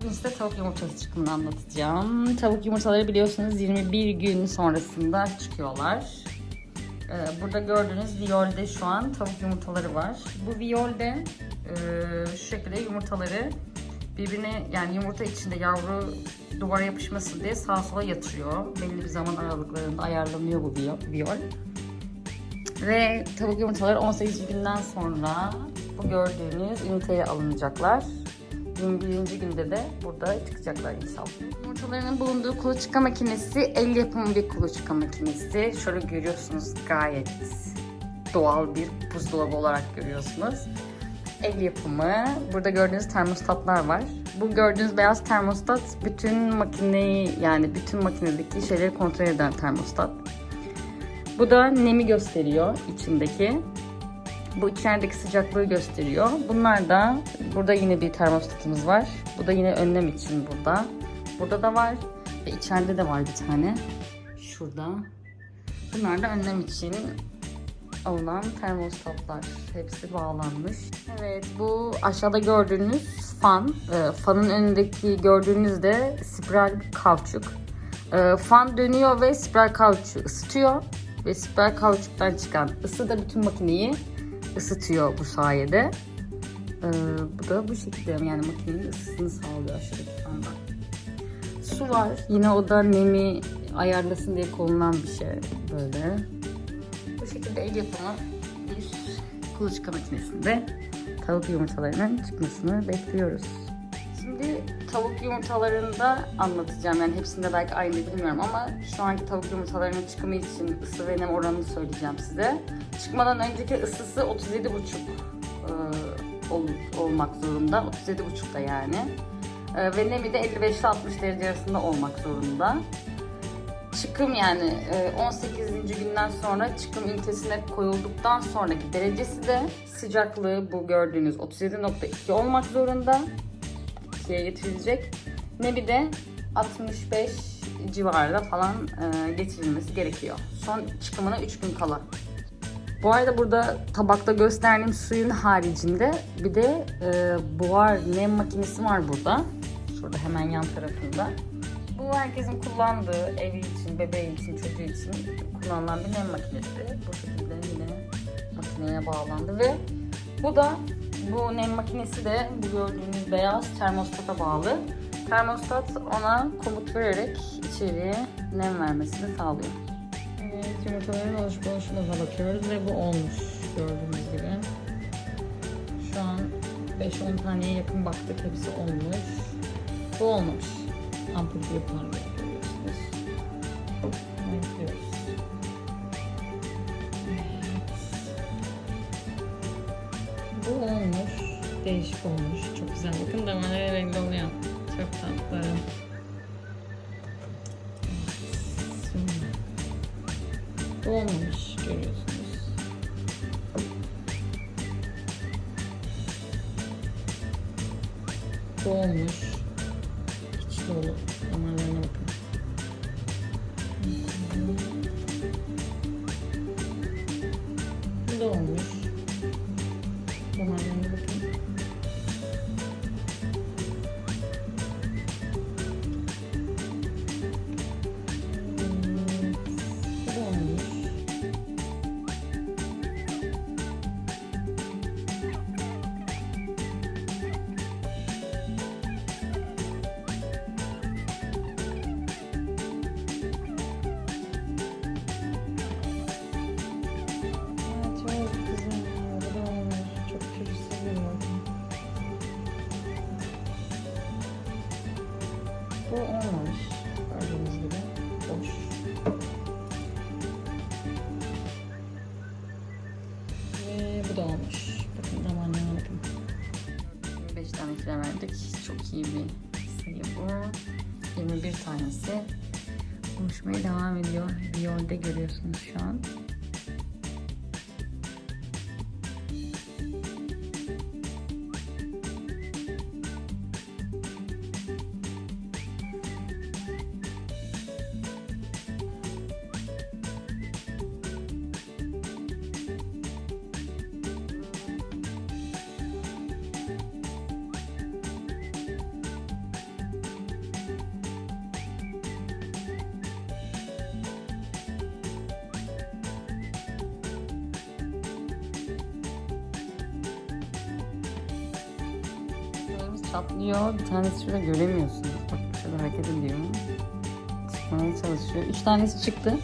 Bugün size tavuk yumurtası çıkımını anlatacağım. Tavuk yumurtaları biliyorsunuz 21 gün sonrasında çıkıyorlar. Ee, Burada gördüğünüz viyolde şu an tavuk yumurtaları var. Bu viyolde e, şu şekilde yumurtaları birbirine yani yumurta içinde yavru duvara yapışmasın diye sağa sola yatırıyor. Belli bir zaman aralıklarında ayarlanıyor bu viyo- viyol. Ve tavuk yumurtaları 18 günden sonra bu gördüğünüz üniteye alınacaklar. 21. günde de burada çıkacaklar inşallah. Yumurtalarının bulunduğu kuluçka makinesi el yapımı bir kuluçka makinesi. Şöyle görüyorsunuz gayet doğal bir buzdolabı olarak görüyorsunuz. El yapımı. Burada gördüğünüz termostatlar var. Bu gördüğünüz beyaz termostat bütün makineyi yani bütün makinedeki şeyleri kontrol eden termostat. Bu da nemi gösteriyor içindeki. Bu içerideki sıcaklığı gösteriyor. Bunlar da burada yine bir termostatımız var. Bu da yine önlem için burada. Burada da var ve içeride de var bir tane. Şurada. Bunlar da önlem için alınan termostatlar. Hepsi bağlanmış. Evet bu aşağıda gördüğünüz fan. Ee, fanın önündeki gördüğünüz de spiral kauçuk. Ee, fan dönüyor ve spiral kauçuğu ısıtıyor. Ve spiral kauçuktan çıkan ısı da bütün makineyi ısıtıyor bu sayede. Ee, bu da bu şekilde yani makinenin ısısını sağlıyor aşağıdaki fandan. Su var. Yine o da nemi ayarlasın diye konulan bir şey böyle. Bu şekilde el yapımı bir kuluçka makinesinde tavuk yumurtalarının çıkmasını bekliyoruz. Şimdi tavuk yumurtalarında anlatacağım. Yani hepsinde belki aynı bilmiyorum ama şu anki tavuk yumurtalarının çıkımı için ısı ve nem oranını söyleyeceğim size. Çıkmadan önceki ısısı 37,5 e, ol, olmak zorunda. 37,5 da yani. E, ve nemi de 55 ile 60 derece arasında olmak zorunda. Çıkım yani e, 18. günden sonra çıkım ünitesine koyulduktan sonraki derecesi de sıcaklığı bu gördüğünüz 37.2 olmak zorunda. 2'ye getirilecek. Nemi de 65 civarında falan e, getirilmesi gerekiyor. Son çıkımına 3 gün kala. Bu arada burada tabakta gösterdiğim suyun haricinde bir de e, buhar nem makinesi var burada. Şurada hemen yan tarafında. Bu herkesin kullandığı evi için, bebeği için, çocuğu için kullanılan bir nem makinesi. Bu şekilde yine makineye bağlandı ve bu da bu nem makinesi de bu gördüğünüz beyaz termostata bağlı. Termostat ona komut vererek içeriye nem vermesini sağlıyor. Evet, yumurtaların oluşup oluşumuna bakıyoruz ve bu olmuş gördüğünüz gibi. Şu an 5-10 taneye yakın baktık hepsi olmuş. Bu olmamış. Ampul gibi Değişik olmuş. Çok güzel. Bakın damarları renkli oluyor. Çok tatlı. Bu olmamış görüyorsunuz. Bu olmuş. İç dolu. Damarlarına bakın. Bu da olmuş. Bu olmamış. Gördüğünüz gibi. Boş. Ve bu da olmuş. Bakın damarlarına bakın. 25 tane kilo verdik. Çok iyi bir sayı bu. 21 tanesi. Oluşmaya devam ediyor. Bir yolda görüyorsunuz şu an. Çatlıyor. Bir tanesi şurada göremiyorsunuz. Bak şurada hareket ediyor. Çıkmaya çalışıyor. Üç tanesi çıktı.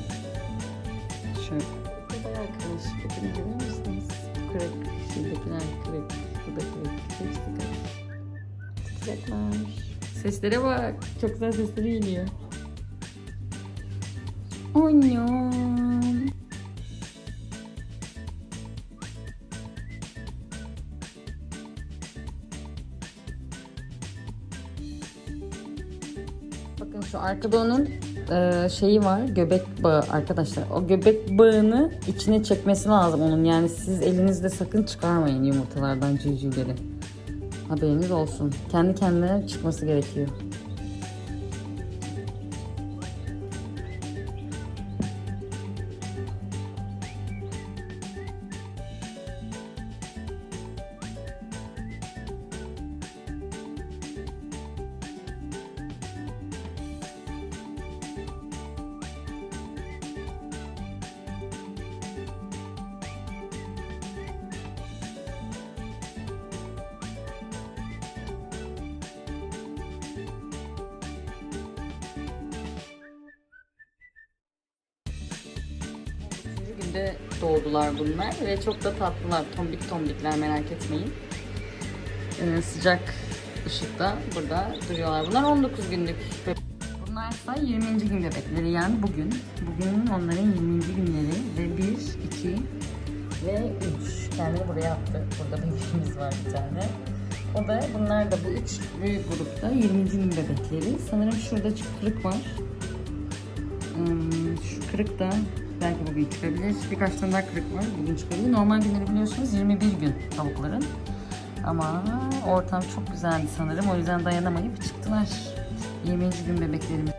Şöyle. Bu bayağı karışık. Bakın görüyor musunuz? Kırık. Şuradakiler kırık. Da kırık. Hepsi kırık. Çıkacaklar. Seslere bak. Çok güzel sesleri geliyor. Annem. Bakın şu arkada onun e, şeyi var. Göbek bağı arkadaşlar. O göbek bağını içine çekmesi lazım onun. Yani siz elinizle sakın çıkarmayın yumurtalardan civcivleri. Haberiniz olsun. Kendi kendine çıkması gerekiyor. Günde doğdular bunlar ve çok da tatlılar. Tombik tombikler merak etmeyin. Ee, sıcak ışıkta burada duruyorlar. Bunlar 19 günlük. Bunlar ise 20. gün bebekleri yani bugün. Bugün onların 20. günleri ve 1, 2 ve 3. Kendini buraya attı. Burada bebeğimiz var bir tane. O da bunlar da bu üç büyük grupta 20. gün bebekleri. Sanırım şurada kırık var. Hmm, şu kırık da belki bugün çıkabilir. Birkaç tane daha kırık var. Bugün çıkabilir. Normal günleri biliyorsunuz 21 gün tavukların. Ama ortam çok güzeldi sanırım. O yüzden dayanamayıp çıktılar. 20. gün bebeklerimiz.